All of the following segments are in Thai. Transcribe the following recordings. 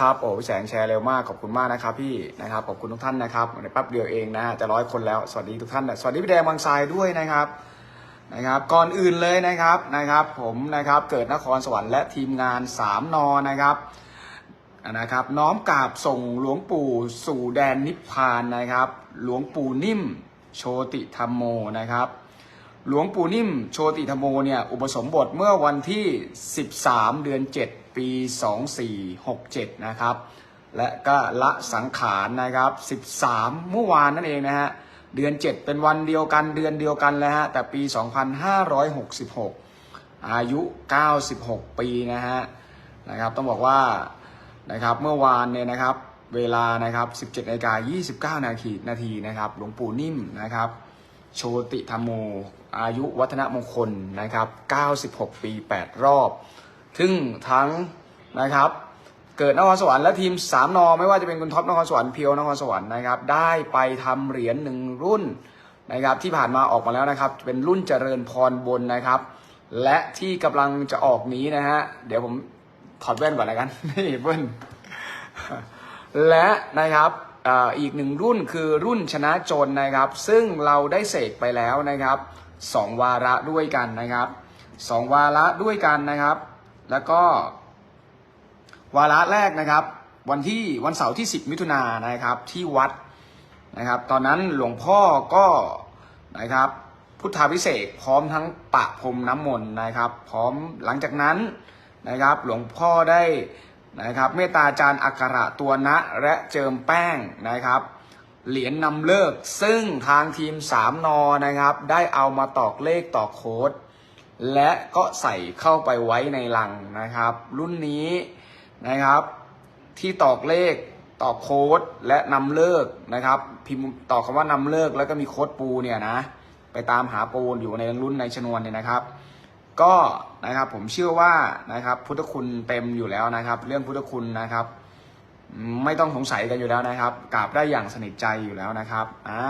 ครับโอ้พี่แสงแชร์เร็วมากขอบคุณมากนะครับพี่นะครับขอบคุณทุกท่านนะครับในแป๊บเดียวเองนะจะร้อยคนแล้วสวัสดีทุกท่านสวัสดีพี่แดงบางทรายด้วยนะครับนะครับ ก่อนอื่นเลยนะครับนะครับ ผมนะครับเกิดนครสวรรค์และทีมงานสามนอนะครับนะครับน้อมกราบส่งหลวงปู่สู่แดนนิพพานนะครับ หลวงปู่นิ่ม โชติธรรมโมนะครับ หลวงปู่นิ่มโชติธรรมโมเนี่ยอุปสมบทเมื่อวันที่ 13 เดือน 7 ปี 2467 นะครับ และก็ละสังขารนะครับ 13 เมื่อวานนั่นเองนะฮะเดือน 7 เป็นวันเดียวกันเดือนเดียวกันเลยฮะแต่ปี 2566 อายุ 96 ปีนะฮะนะครับต้องบอกว่านะครับเมื่อวานเนี่ยนะครับเวลานะครับ 17นาฬิกา29 นาทีนาทีนะครับ หลวงปู่นิ่มนะครับ โชติธรรมโม อายุวัฒนมงคลนะครับ 96 ปี 8 รอบ ซึ่งทั้งนะครับ เกิดนครสวรรค์และทีม 3 นอ ไม่ว่าจะเป็นคุณท็อปนครสวรรค์เพียวนครสวรรค์นะครับ ได้ไปทำเหรียญหนึ่งรุ่นนะครับ ที่ผ่านมาออกมาแล้วนะครับ เป็นรุ่นเจริญพรบนนะครับ และที่กำลังจะออกนี้นะฮะ เดี๋ยวผมถอดแว่นก่อนแล้วกัน นี่เบิ้ลและนะครับอ่าอีกหนึ่งรุ่นคือรุ่นชนะจนนะครับ ซึ่งเราได้เสกไปแล้วนะครับ สองวาระด้วยกันนะครับสองวาระด้วยกันนะครับ แล้วก็ วาระแรกนะครับ วันที่วันเสาร์ที่ 10 มิถุนายนนะครับที่วัดนะครับ ตอนนั้นหลวงพ่อก็นะครับพุทธาพิเศษพร้อมทั้งปะพรมน้ำมนต์นะครับ พร้อมหลังจากนั้นนะครับ หลวงพ่อได้นะครับเมตตาจารย์อักขระตัวนะและเจิมแป้งนะครับ เหรียญนำเลิก ซึ่งทางทีม 3 นอนะครับ ได้เอามาตอกเลขตอกโค้ด และก็ใส่เข้าไปไว้ในลังนะครับ รุ่นนี้นะครับ ที่ตอกเลขตอกโค้ดและนำเลิกนะครับ พิมพ์ตอกคำว่านำเลิกแล้วก็มีโค้ดปูเนี่ยนะ ไปตามหาปูนอยู่ในรุ่นในชนวนเนี่ยนะครับ ก็นะครับผมเชื่อว่านะครับพุทธคุณเต็มอยู่แล้วนะครับ เรื่องพุทธคุณนะครับ ไม่ต้องสงสัยกันอยู่แล้วนะครับกราบได้อย่างสนิทใจอยู่แล้วนะครับอ่า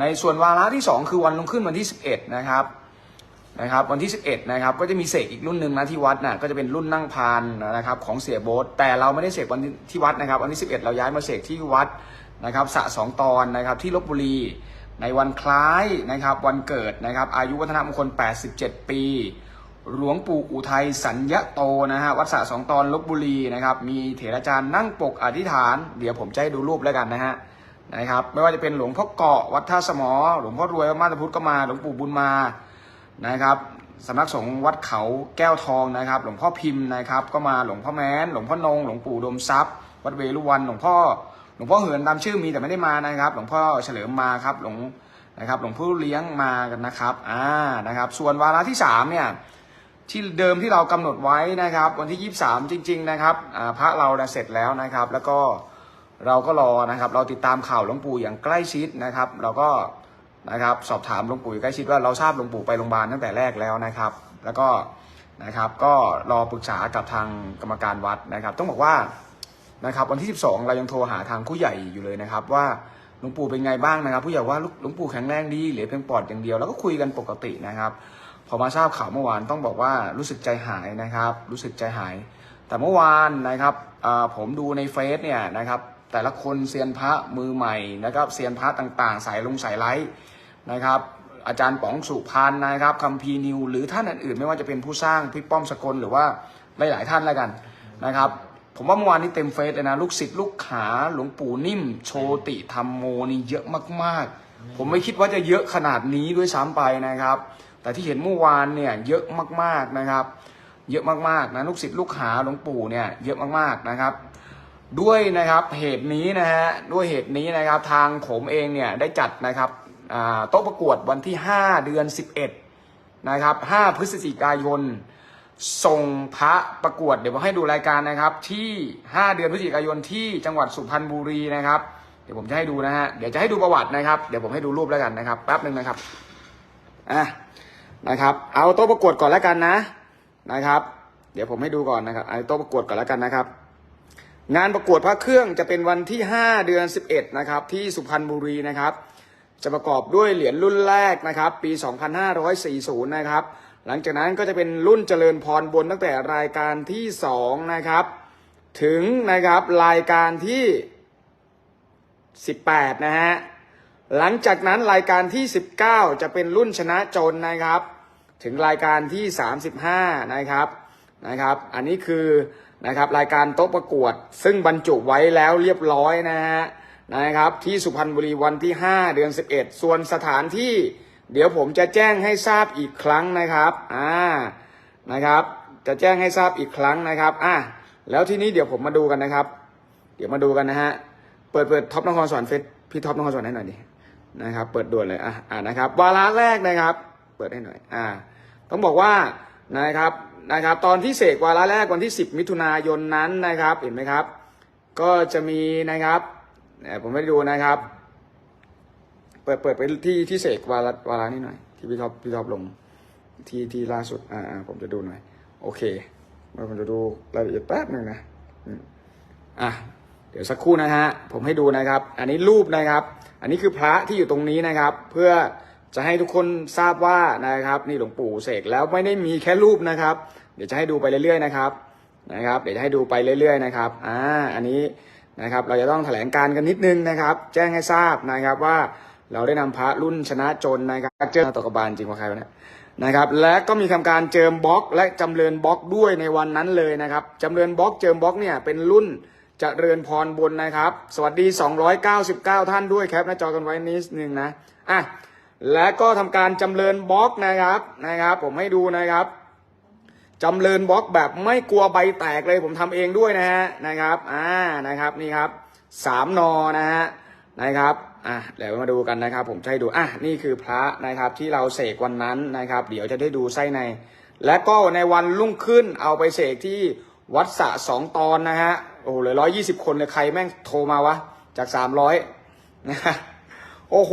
ในส่วนวาระที่ 2 คือวันลงขึ้นวันที่ 11 นะครับนะครับวันที่ 11นะครับก็จะมีเสกอีกรุ่นหนึ่งนะที่วัดน่ะก็จะเป็นรุ่นนั่งพานนะครับของเสียโบ๊ทแต่เราไม่ได้เสกวันที่วัดนะครับวันที่ 11 เราย้ายมาเสกที่วัดนะครับสะสองตอนนะครับที่ลบบุรีในวันคล้ายนะครับวันเกิดนะครับอายุวัฒนมงคล 87 ปี หลวงปู่อุทัยสัญญโตนะฮะวัดสระสองตอนลบบุรีนะครับมีเถราจารย์นั่งปกอธิษฐาน เดี๋ยวผมจะให้ดูรูปแล้วกันนะฮะนะครับไม่ว่าจะเป็นหลวงพ่อเกาะวัดท่าสมอ หลวงพ่อรวยวัดมาตพุทธก็มา หลวงปู่บุญมานะครับสำนักสงฆ์วัดเขาแก้วทองนะครับ หลวงพ่อพิมพ์นะครับ ก็มาหลวงพ่อแม้น หลวงพ่อนง หลวงปู่ดมทรัพย์ วัดเวรุวันหลวงพ่อหลวงพ่อเหินตามชื่อมีแต่ไม่ได้มานะครับ หลวงพ่อเฉลิมมาครับหลวงนะครับหลวงพ่อเลี้ยงมากันนะครับอ่านะครับ ส่วนวาระที่สามเนี่ย ที่เดิมที่เรากำหนดไว้นะครับ วันที่ 23 จริง ๆ นะครับพระเราเสร็จแล้วนะครับ แล้วก็เราก็รอนะครับ เราติดตามข่าวหลวงปู่อย่างใกล้ชิดนะครับ เราก็นะครับสอบถามหลวงปู่ใกล้ชิดว่าเราทราบหลวงปู่ไปโรงพยาบาลตั้งแต่แรกแล้วนะครับ แล้วก็นะครับก็รอปรึกษากับทางกรรมการวัดนะครับ ต้องบอกว่านะครับวันที่ 12 เรายังโทรหาทางผู้ใหญ่อยู่เลยนะครับ ว่าหลวงปู่เป็นไงบ้างนะครับ ผู้ใหญ่ว่าหลวงปู่แข็งแรงดีเหลือเพียงปอดอย่างเดียวแล้วก็คุยกันปกตินะครับ พอมาทราบข่าวเมื่อวานต้องบอกว่ารู้สึกใจหายนะครับ รู้สึกใจหาย แต่เมื่อวานนะครับผมดูในเฟซเนี่ยนะครับ แต่ละคนเซียนพระมือใหม่นะครับเซียนพระต่างๆ สายลงสายไลท์นะครับ อาจารย์ป๋องสุพรรณนะครับคัมพีนิว หรือท่านอื่นๆ ไม่ว่าจะเป็นผู้สร้างพี่ป้อมสกลหรือว่าหลายๆท่านแล้วกันนะครับ ผมว่าเมื่อวานนี้เต็มเฟซเลยนะลูกศิษย์ลูกหาหลวงปู่นิ่ม โชติธรรมโมนี่เยอะมากๆ ผมไม่คิดว่าจะเยอะขนาดนี้ด้วยซ้ำไปนะครับ แต่ที่เห็นเมื่อวานเนี่ยเยอะมากๆนะครับ เยอะมากๆนะลูกศิษย์ลูกหาหลวงปู่เนี่ยเยอะมากๆนะครับ ด้วยนะครับเหตุนี้นะฮะด้วยเหตุนี้นะครับทางผมเองเนี่ยได้จัดนะครับโต๊ะประกวดวันที่ 5 เดือน 11นะครับ5พฤศจิกายนส่งพระประกวด เดี๋ยวผมให้ดูรายการนะครับ ที่ 5 เดือนพฤศจิกายนที่จังหวัดสุพรรณบุรีนะครับ เดี๋ยวผมจะให้ดูนะฮะเดี๋ยวจะให้ดูประวัตินะครับ เดี๋ยวผมให้ดูรูปแล้วกันนะครับแป๊บหนึ่งนะครับอะ นะครับ เอาโต๊ะประกวดก่อนแล้วกันนะนะครับ เดี๋ยวผมให้ดูก่อนนะครับเอาโต๊ะประกวดก่อนแล้วกันนะครับ งานประกวดพระเครื่องจะเป็นวันที่ 5 เดือน 11 นะครับ ที่สุพรรณบุรีนะครับ จะประกอบด้วยเหรียญรุ่นแรกนะครับ ปี 2540 นะครับ หลังจากนั้นก็จะเป็นรุ่นเจริญพรบนตั้งแต่รายการที่ 2 นะครับ ถึงนะครับรายการที่ 18 นะฮะ หลังจากนั้นรายการที่ 19 จะเป็นรุ่นชนะจนนะครับ ถึงรายการที่ 35 นะครับนะครับ อันนี้คือนะครับรายการโต๊ะประกวด ซึ่งบรรจุไว้แล้วเรียบร้อยนะฮะนะครับ ที่สุพรรณบุรีวันที่ 5 เดือน 11 ส่วนสถานที่ เดี๋ยวผมจะแจ้งให้ทราบอีกครั้งนะครับอ่านะครับ จะแจ้งให้ทราบอีกครั้งนะครับอะแล้วที่นี้เดี๋ยวผมมาดูกันนะครับ เดี๋ยวมาดูกันนะฮะเปิดเปิดท็อปนครสวรรค์เฟซพี่ท็อปนครสวรรค์ให้หน่อยดิ นะครับ เปิดด่วนเลยอะอ่านะครับ วาระแรกนะครับ เปิดให้หน่อยอ่า ต้องบอกว่านะครับนะครับ ตอนที่เสกวาระแรกวันที่ 10 มิถุนายนนั้นนะครับ เห็นไหมครับ ก็จะมีนะครับเอ่ผมไม่ได้ดูนะครับ เปิดเปิดไปที่ที่เสกวาระวาระนี้หน่อย ที่พี่ท็อปพี่ท็อปลงที่ที่ล่าสุดอ่าผมจะดูหน่อย โอเคผมจะดูรายละเอียดแป๊บหนึ่งนะอะ ดี๋ยวสักครู่นะฮะผมให้ดูนะครับ อันนี้รูปนะครับ อันนี้คือพระที่อยู่ตรงนี้นะครับ เพื่อจะให้ทุกคนทราบว่านะครับ นี่หลวงปู่เสกแล้วไม่ได้มีแค่รูปนะครับ เดี๋ยวจะให้ดูไปเรื่อยๆนะครับนะครับ เดี๋ยวจะให้ดูไปเรื่อย ๆ นะครับอ่าอันนี้นะครับเราจะต้องแถลงการกันนิดนึงนะครับ แจ้งให้ทราบนะครับว่าเราได้นำพระรุ่นชนะจนนะครับเจอตกบาลจริงว่าใครวะเนี่ยนะครับ และก็มีทำการเจิมบล็อก และจำเริญบล็อกด้วยในวันนั้นเลยนะครับจำเริญบล็อกเจิมบล็อกเนี่ยเป็นรุ่น จะเริญพรบนนะครับ สวัสดี 299 ท่านด้วยครับหน้าจอกันไว้นิดนึงนะอะและก็ทำการจำเริญบล็อกนะครับนะครับ ผมให้ดูนะครับจำเริญบล็อกแบบไม่กลัวใบแตกเลยผมทำเองด้วยนะฮะนะครับอ่านะครับนี่ครับสามนอนะฮะนะครับอะเดี๋ยวมาดูกันนะครับ ผมจะให้ดูอะนี่คือพระนะครับที่เราเสกวันนั้นนะครับ เดี๋ยวจะได้ดูไส้ใน และก็ในวันรุ่งขึ้นเอาไปเสกที่วัดสะสองตอนนะฮะ โอ้โหเลือร้อยยี่สิบคนเลยใครแม่งโทรมาวะ จากสามร้อยนะโอ้โห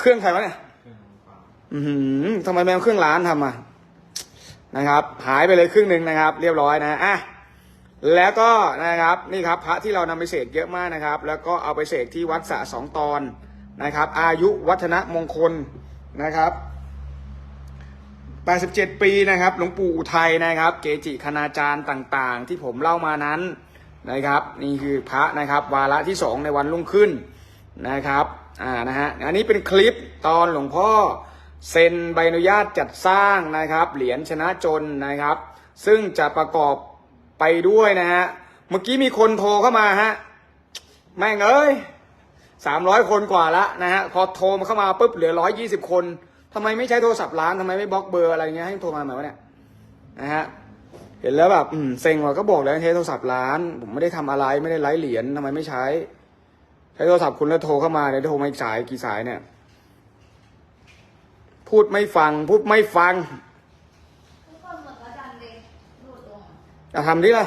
เครื่องใครวะเนี่ย อือหือทำไมแม่งเครื่องร้านทำอะนะครับ หายไปเลยครึ่งหนึ่งนะครับ เรียบร้อยนะอะแล้วก็นะครับนี่ครับพระที่เรานำไปเสกเยอะมากนะครับ แล้วก็เอาไปเสกที่วัดสะสองตอนนะครับ อายุวัฒนมงคลนะครับ87 ปีนะครับหลวงปู่อุทัยนะครับ เกจิคณาจารย์ต่างๆ ที่ผมเล่ามานั้น นะครับ นี่คือพระนะครับ วาระที่สองในวันรุ่งขึ้นนะครับอ่านะฮะอันนี้เป็นคลิปตอนหลวงพ่อเซ็นใบอนุญาตจัดสร้างนะครับ เหรียญชนะจนนะครับ ซึ่งจะประกอบไปด้วยนะฮะเมื่อกี้มีคนโทรเข้ามาฮะแม่งเอ้ยสามร้อยคนกว่าละนะฮะพอโทรมาเข้ามาปุ๊บเหลือร้อยยี่สิบคนทำไมไม่ใช้โทรศัพท์ร้านทำไมไม่บล็อกเบอร์อะไรเงี้ยให้โทรมาหน่อยวะเนี่ยนะฮะ เห็นแล้วแบบอืมเซ็งว่ะก็บอกแล้วให้ใช้โทรศัพท์ร้าน ผมไม่ได้ทำอะไรไม่ได้ไลฟ์เหรียญทำไมไม่ใช้ ใช้โทรศัพท์คุณแล้วโทรเข้ามาเดี๋ยวโทรมาอีกสายกี่สายเนี่ย พูดไม่ฟังพูดไม่ฟังทุกคนหมดแล้วดันเลยดูตรงจะทำดิล่ะ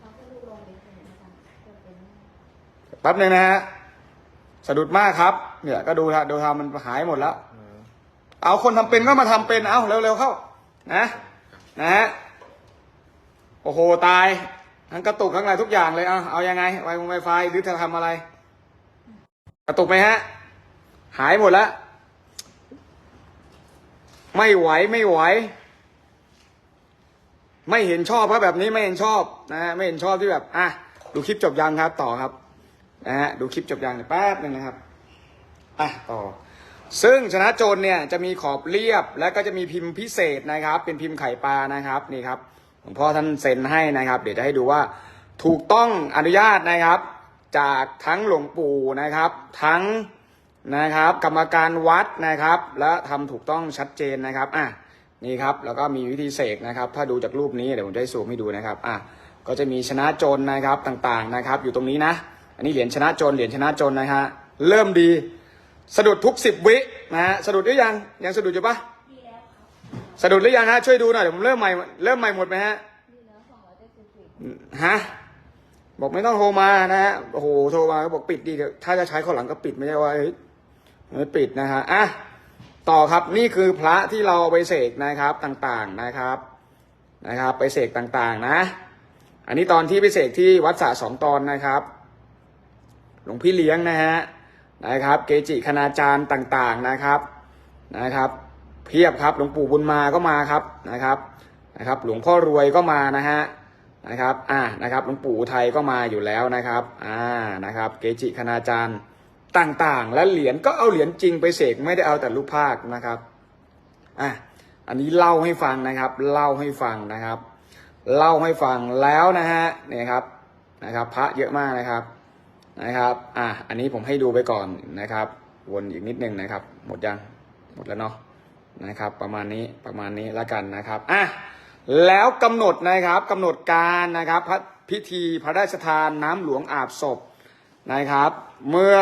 เราก็ดูลงไปถึงนะคะจะเป็นแป๊บหนึงนะฮะสะดุดมากครับ เนี่ยก็ดูฮะดูทำมันหายหมดแล้ว เอาคนทำเป็นก็มาทำเป็นเอาเร็วๆเข้านะนะฮะโอ้โหตายทั้งกระตุกทั้งอะไรทุกอย่างเลยเอาเอายังไงไวฟงไวไฟหรือจะทำอะไร กระตุกไหมฮะ หายหมดแล้วไม่ไหวไม่ไหว ไม่เห็นชอบครับแบบนี้ไม่เห็นชอบนะฮะไม่เห็นชอบที่แบบอะดูคลิปจบยังครับ ต่อครับนะฮะดูคลิปจบยังแป๊บหนึ่งนะครับอะต่อ ซึ่งชนะโจรเนี่ยจะมีขอบเรียบและก็จะมีพิมพ์พิเศษนะครับ เป็นพิมพ์ไข่ปลานะครับนี่ครับหลวงพ่อท่านเซ็นให้นะครับ เดี๋ยวจะให้ดูว่าถูกต้องอนุญาตนะครับ จากทั้งหลวงปู่นะครับ ทั้งนะครับ กรรมการวัดนะครับ และทำถูกต้องชัดเจนนะครับอะนี่ครับแล้วก็มีวิธีเสกนะครับ ถ้าดูจากรูปนี้เดี๋ยวผมจะให้ซูมให้ดูนะครับอะก็จะมีชนะโจรนะครับต่างๆนะครับ อยู่ตรงนี้นะ อันนี้เหรียญชนะโจรเหรียญชนะโจรนะฮะเริ่มดี สะดุดทุกสิบวินะฮะสะดุดหรือยังยังสะดุดอยู่ปะดีแล้วครับสะดุดหรือยังฮะช่วยดูหน่อยเดี๋ยวผมเริ่มใหม่เริ่มใหม่หมดไหมฮะดีแล้วสองร้อยเจ็ดสิบสี่ฮะบอกไม่ต้องโทรมานะฮะโอ้โหโทรมาก็บอกปิดดีเดี๋ยวถ้าจะใช้ข้อหลังก็ปิดไม่ใช่ว่าเฮ้ยไม่ปิดนะฮะอะต่อครับนี่คือพระที่เราเอาไปเสกนะครับต่างๆนะครับนะครับ ไปเสกต่างๆนะ อันนี้ตอนที่ไปเสกที่วัดสะสองตอนนะครับ หลวงพี่เลี้ยงนะฮะ นะครับ เกจิคณาจารย์ต่างๆนะครับนะครับเพียบครับหลวงปู่บุญมาก็มาครับนะครับนะครับ หลวงพ่อรวยก็มานะฮะนะครับอ่านะครับหลวงปู่อุทัยก็มาอยู่แล้วนะครับอ่านะครับ เกจิคณาจารย์ต่างๆ และเหรียญก็เอาเหรียญจริงไปเสกไม่ได้เอาแต่รูปภาคนะครับอะอันนี้เล่าให้ฟังนะครับ เล่าให้ฟังนะครับ เล่าให้ฟังแล้วนะฮะเนี่ยครับนะครับ พระเยอะมากนะครับ นะครับ อะ อันนี้ผมให้ดูไปก่อนนะครับ วนอีกนิดนึงนะครับ หมดยัง หมดแล้วเนาะ นะครับ ประมาณนี้ ประมาณนี้ล้วกันนะครับ อะ แล้วกำหนดนะครับกำหนดการนะครับพ,พิธีพระราชทานน้ำหลวงอาบศพนะครับ เมื่อ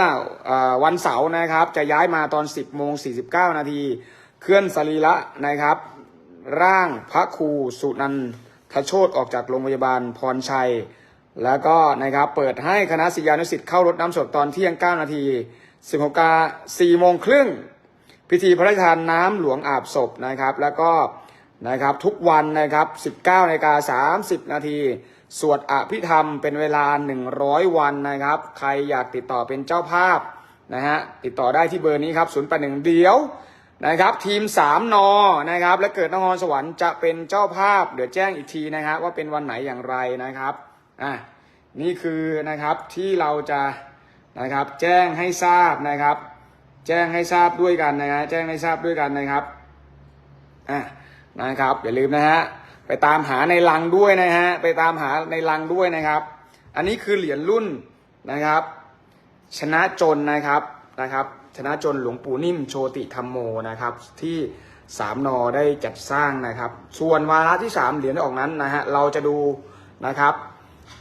ออวันเสาร์นะครับ จะย้ายมาตอน 10โมง49 นาที เคลื่อนสรีระนะครับ ร่างพระครูสุนันทโชตออกจากโรงพยาบาลพรชัย แล้วก็นะครับเปิดให้คณะศิษยานุศิษย์เข้ารดน้ำศพตอนเที่ยง 9 นาที 16กา4โมงครึ่ง พิธีพระราชทานน้ำหลวงอาบศพนะครับ แล้วก็นะครับทุกวันนะครับ 19นาฬิกา30 นาที สวดอภิธรรมเป็นเวลา 100 วันนะครับ ใครอยากติดต่อเป็นเจ้าภาพนะฮะติดต่อได้ที่เบอร์นี้ครับ 081 เดียวนะครับทีม 3 นอนะครับ และเกิดนครสวรรค์จะเป็นเจ้าภาพ เดี๋ยวแจ้งอีกทีนะครับ ว่าเป็นวันไหนอย่างไรนะครับ อะนี่คือนะครับที่เราจะนะครับแจ้งให้ทราบนะครับ แจ้งให้ทราบด้วยกันนะฮะแจ้งให้ทราบด้วยกันนะครับอะนะครับอย่าลืมนะฮะไปตามหาในลังด้วยนะฮะไปตามหาในลังด้วยนะครับ อันนี้คือเหรียญรุ่นนะครับ ชนะจนนะครับนะครับ ชนะจนหลวงปู่นิ่มโชติธรรมโมนะครับ ที่สามนอได้จัดสร้างนะครับ ส่วนวาระที่สามเหรียญออกนั้นนะฮะเราจะดูนะครับ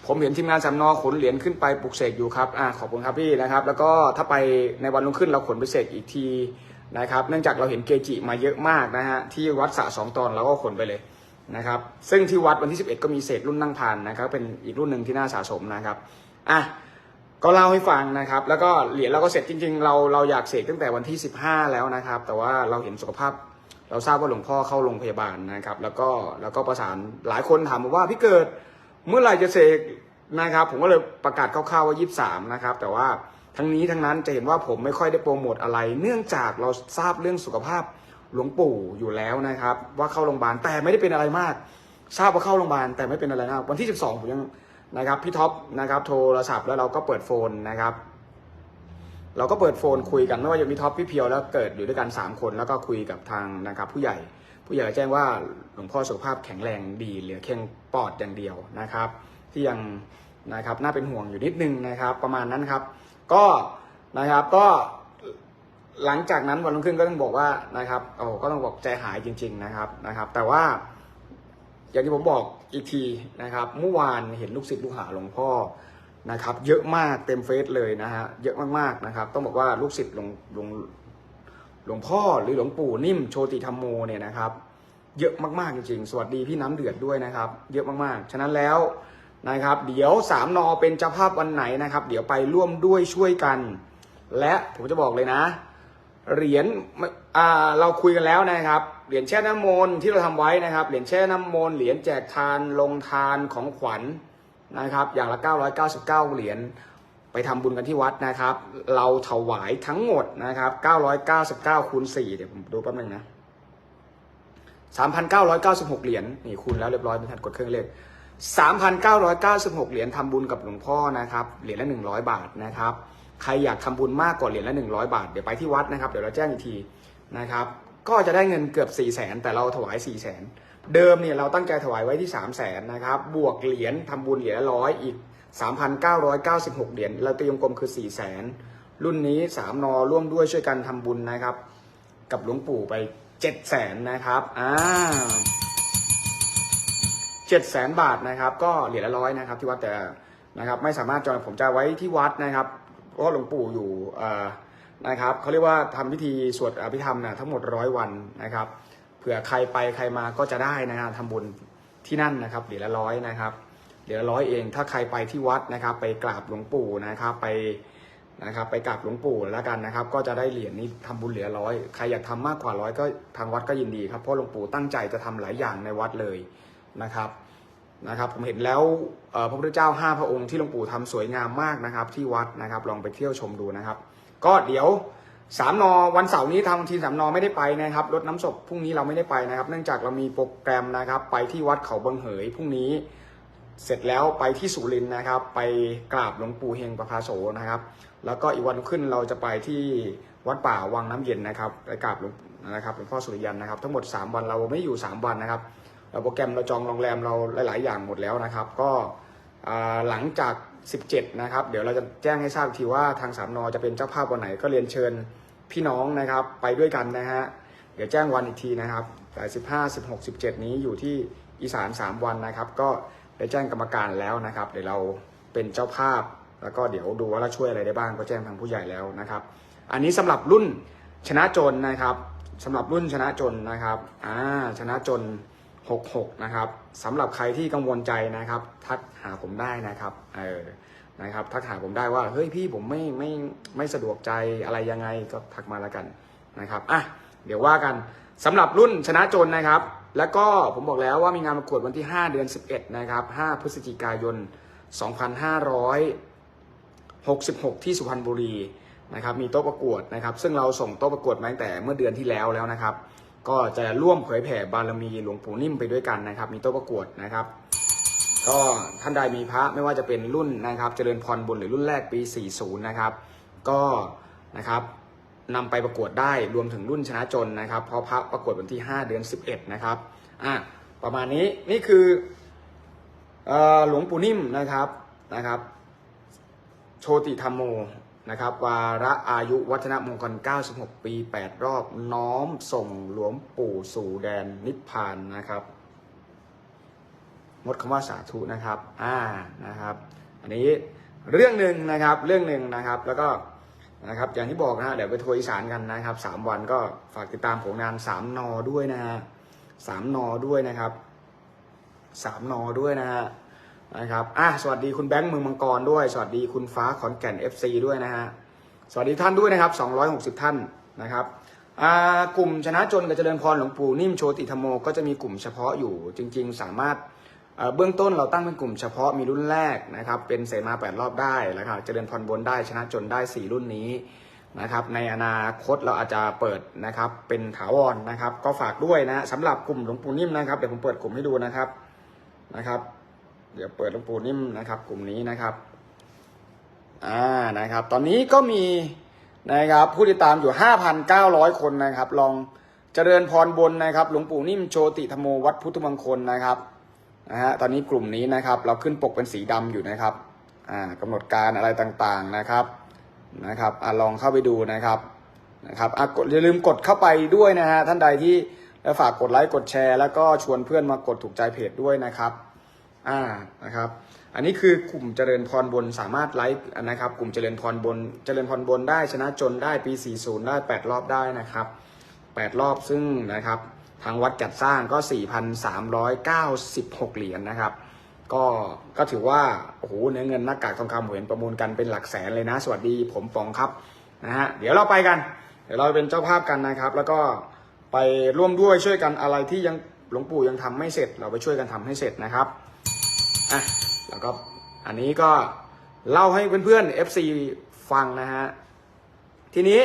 ผมเห็นทีมงานสำนอขนเหรียญขึ้นไปปลุกเสกอยู่ครับอ่าขอบคุณครับพี่นะครับ แล้วก็ถ้าไปในวันรุ่งขึ้นเราขนไปเสกอีกทีนะครับ เนื่องจากเราเห็นเกจิมาเยอะมากนะฮะที่วัดสะสองตอนเราก็ขนไปเลยนะครับ ซึ่งที่วัดวันที่ 11 ก็มีเศษรุ่นนั่งพานนะครับ เป็นอีกรุ่นหนึ่งที่น่าสะสมนะครับอะก็เล่าให้ฟังนะครับ แล้วก็เหรียญเราก็เสร็จจริง ๆ เราเราอยากเสกตั้งแต่วันที่ 15 แล้วนะครับ แต่ว่าเราเห็นสุขภาพ เราทราบว่าหลวงพ่อเข้าโรงพยาบาลนะครับ แล้วก็แล้วก็ประสานหลายคนถามมาว่าพี่เกิด เมื่อไหร่จะเสกนะครับ ผมก็เลยประกาศคร่าวๆว่า23นะครับ แต่ว่าทั้งนี้ทั้งนั้นจะเห็นว่าผมไม่ค่อยได้โปรโมทอะไร เนื่องจากเราทราบเรื่องสุขภาพหลวงปู่อยู่แล้วนะครับ ว่าเข้าโรงพยาบาลแต่ไม่ได้เป็นอะไรมาก ทราบว่าเข้าโรงพยาบาลแต่ไม่เป็นอะไรมากวันที่ 12ผมยังนะครับพี่ท็อปนะครับ โทรศัพท์แล้วเราก็เปิดโฟนนะครับ เราก็เปิดโฟนคุยกันไม่ว่าจะมีท็อปพี่เพียวแล้วเกิดอยู่ด้วยกัน3คนแล้วก็คุยกับทางนะครับผู้ใหญ่ ผู้ใหญ่แจ้งว่าหลวงพ่อสุขภาพแข็งแรงดีเหลือเพียงปอดอย่างเดียวนะครับ ที่ยังนะครับน่าเป็นห่วงอยู่นิดนึงนะครับ ประมาณนั้นครับ ก็นะครับก็หลังจากนั้นวันรุ่งขึ้นก็ต้องบอกว่านะครับโอ้ก็ต้องบอกใจหายจริง ๆนะครับนะครับ แต่ว่าอย่างที่ผมบอกอีกทีนะครับเมื่อวานเห็นลูกศิษย์ลูกหาหลวงพ่อนะครับ เยอะมากเต็มเฟซเลยนะฮะเยอะมากๆนะครับ ต้องบอกว่าลูกศิษย์หลวงหลวง หลวงพ่อหรือหลวงปู่นิ่มโชติธรรมโมเนี่ยนะครับ เยอะมากๆจริงๆ สวัสดีพี่น้ำเดือดด้วยนะครับ เยอะมากๆ ฉะนั้นแล้วนะครับ เดี๋ยวสามนอเป็นเจ้าภาพวันไหนนะครับ เดี๋ยวไปร่วมด้วยช่วยกัน และผมจะบอกเลยนะเหรียญเราคุยกันแล้วนะครับ เหรียญแช่น้ำมนต์ที่เราทำไว้นะครับ เหรียญแช่น้ำมนต์เหรียญแจกทานลงทานของขวัญนะครับ อย่างละ 999 เหรียญ ไปทำบุญกันที่วัดนะครับ เราถวายทั้งหมดนะครับ 999คูณ4เดี๋ยวผมดูแป๊บนึงนะ 3,996 เหรียญนี่คูณแล้วเรียบร้อยไม่ทันกดเครื่องเลข3,996 เหรียญทำบุญกับหลวงพ่อนะครับ เหรียญละ 100 บาทนะครับ ใครอยากทำบุญมากกว่าเหรียญละ 100 บาท เดี๋ยวไปที่วัดนะครับ เดี๋ยวเราแจ้งอีกทีนะครับ ก็จะได้เงินเกือบ 4 0 0แสนแต่เราถวาย 4 0 0แสนเดิมเนี่ยเราตั้งใจถวายไว้ที่ 3 0 0แสนนะครับ บวกเหรียญทำบุญเหรียญละร้อยอีก 3,996 เหรียญเราตีวงกลมคือ 4 0 0แสนรุ่นนี้ 3 นอร่วมด้วยช่วยกันทำบุญนะครับ กับหลวงปู่ไป 7 0 0แสนนะครับอ่าเจ็ดแสนบาทนะครับ ก็เหรียญละร้อยนะครับที่วัดแต่นะครับไม่สามารถจองผมจะไว้ที่วัดนะครับเพราะหลวงปู่อยู่เอ่อนะครับเขาเรียกว่าทำพิธีสวดอภิธรรมนะทั้งหมดร้อยวันนะครับเผื่อใครไปใครมาก็จะได้นะครับทำบุญที่นั่นนะครับเหรียญละร้อยนะครับ เหรียญละร้อยเอง ถ้าใครไปที่วัดนะครับ ไปกราบหลวงปู่นะครับ ไปนะครับ ไปกราบหลวงปู่แล้วกันนะครับ ก็จะได้เหรียญนี้ทำบุญเหรียญร้อยใครอยากทำมากกว่าร้อยก็ทางวัดก็ยินดีครับเพราะหลวงปู่ตั้งใจจะทำหลายอย่างในวัดเลยนะครับนะครับผมเห็นแล้วพระพุทธเจ้าห้าพระองค์ที่หลวงปู่ทำสวยงามมากนะครับ ที่วัดนะครับลองไปเที่ยวชมดูนะครับ ก็เดี๋ยวสามนอวันเสาร์นี้ทางทีมสามนอไม่ได้ไปนะครับรถน้ำศพพรุ่งนี้เราไม่ได้ไปนะครับ เนื่องจากเรามีโปรแกรมนะครับ ไปที่วัดเขาบังเหยพรุ่งนี้ เสร็จแล้วไปที่สุรินนะครับ ไปกราบหลวงปู่เฮงประภาโสนะครับ แล้วก็อีกวันขึ้นเราจะไปที่วัดป่าวังน้ำเย็นนะครับไปกราบหลวงนะครับหลวงพ่อสุริยันนะครับทั้งหมด 3 วันเราไม่อยู่ 3 วันนะครับเราโปรแกรมเราจองโรงแรมเราหลาย ๆ อย่างหมดแล้วนะครับ ก็หลังจาก 17 นะครับ เดี๋ยวเราจะแจ้งให้ทราบทีว่าทางสามนอจะเป็นเจ้าภาพวันไหนก็เรียนเชิญพี่น้องนะครับ ไปด้วยกันนะฮะเดี๋ยวแจ้งวันอีกทีนะครับแต่15 16 17 นี้อยู่ที่อีสาน 3 วันนะครับ ก็ ได้แจ้งกรรมการแล้วนะครับ เดี๋ยวเราเป็นเจ้าภาพ แล้วก็เดี๋ยวดูว่าเราช่วยอะไรได้บ้างก็แจ้งทางผู้ใหญ่แล้วนะครับ อันนี้สำหรับรุ่นชนะจนนะครับสำหรับรุ่นชนะจนนะครับอ่าชนะจน 66 นะครับสำหรับใครที่กังวลใจนะครับ ทักหาผมได้นะครับเออนะครับทักหาผมได้ว่าเฮ้ยพี่ผมไม่ไม่ไม่สะดวกใจอะไรยังไงก็ทักมาแล้วกันนะครับอะเดี๋ยวว่ากันสำหรับรุ่นชนะจนนะครับ แล้วก็ผมบอกแล้วว่ามีงานประกวดวันที่ 5 เดือน 11 นะครับ 5 พฤศจิกายน 2566 ที่สุพรรณบุรีนะครับ มีโต๊ะประกวดนะครับ ซึ่งเราส่งโต๊ะประกวดมาตั้งแต่เมื่อเดือนที่แล้วแล้วนะครับ ก็จะร่วมเผยแผ่บารมีหลวงปู่นิ่มไปด้วยกันนะครับ มีโต๊ะประกวดนะครับ ก็ท่านใดมีพระไม่ว่าจะเป็นรุ่นนะครับ เจริญพรบุญหรือรุ่นแรกปี 40 นะครับ ก็นะครับ นำไปประกวดได้รวมถึงรุ่นชนะจนนะครับ เพราะพระประกวดวันที่ 5 เดือน 11 นะครับอะประมาณนี้นี่คืออหลวงปู่นิ่มนะครับนะครับโชติธรรมโมนะครับวาระอายุวัฒนมงคล 96 ปี 8 รอบน้อมส่งหลวงปู่สู่แดนนิพพานนะครับงดคำว่าสาธุนะครับอ่านะครับ อันนี้เรื่องหนึ่งนะครับเรื่องหนึ่งนะครับแล้วก็ นะครับอย่างที่บอกนะเดี๋ยวไปทัวร์อีสานกันนะครับสามวันก็ฝากติดตามผลงานสามนอด้วยนะฮะสามนอด้วยนะครับสามนอด้วยนะฮะนะครับอะสวัสดีคุณแบงค์เมืองมังกรด้วย สวัสดีคุณฟ้าขอนแก่น FC ด้วยนะฮะสวัสดีท่านด้วยนะครับ 260 ท่านนะครับอ่ากลุ่มชนะจนกับเจริญพรหลวงปู่นิ่มโชติธรรมโมก็จะมีกลุ่มเฉพาะอยู่จริง ๆ สามารถ เบื้องต้นเราตั้งเป็นกลุ่มเฉพาะมีรุ่นแรกนะครับเป็นเสมาแปดรอบได้แล้วก็เจริญพรบนได้ชนะจนได้สี่รุ่นนี้นะครับในอนาคตเราอาจจะเปิดนะครับเป็นถาวรนะครับ ก็ฝากด้วยนะสำหรับกลุ่มหลวงปู่นิ่มนะครับเดี๋ยวผมเปิดกลุ่มให้ดูนะครับนะครับ เดี๋ยวเปิดหลวงปู่นิ่มนะครับ กลุ่มนี้นะครับอ่านะครับ ตอนนี้ก็มีนะครับผู้ติดตามอยู่ 5,900 คนนะครับ ลองเจริญพรบนนะครับ หลวงปู่นิ่มโชติธรรมโมวัดพุทธมงคลนะครับ นะฮะตอนนี้กลุ่มนี้นะครับเราขึ้นปกเป็นสีดำอยู่นะครับอ่ากำหนดการอะไรต่างๆนะครับนะครับอลองเข้าไปดูนะครับนะครับอะกดอย่าลืมกดเข้าไปด้วยนะฮะท่านใดที่แล้วฝากกดไลค์กดแชร์ แล้วก็ชวนเพื่อนมากดถูกใจเพจด้วยนะครับอ่านะครับอันนี้คือกลุ่มเจริญพรบนสามารถไลค์นะครับ กลุ่มเจริญพรบนเจริญพรบนได้ชนะจนได้ปี 40 ได้ 8 รอบได้นะครับ 8 รอบซึ่งนะครับ ทางวัดจัดสร้างก็ 4,396 เหรียญนะครับ ก็ก็ถือว่า โอ้โหเนื้อเงินหน้ากากทองคำเห็นประมูลกันเป็นหลักแสนเลยนะ สวัสดีผมปองครับนะฮะเดี๋ยวเราไปกัน เดี๋ยวเราเป็นเจ้าภาพกันนะครับ แล้วก็ไปร่วมด้วยช่วยกันอะไรที่ยังหลวงปู่ยังทำไม่เสร็จ เราไปช่วยกันทำให้เสร็จนะครับอะแล้วก็อันนี้ก็เล่าให้เพื่อนๆ FC ฟังนะฮะทีนี้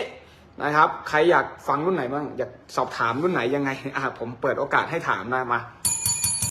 นะครับ ใครอยากฟังรุ่นไหนบ้างอยากสอบถามรุ่นไหนยังไงอ่าผมเปิดโอกาสให้ถามนะมา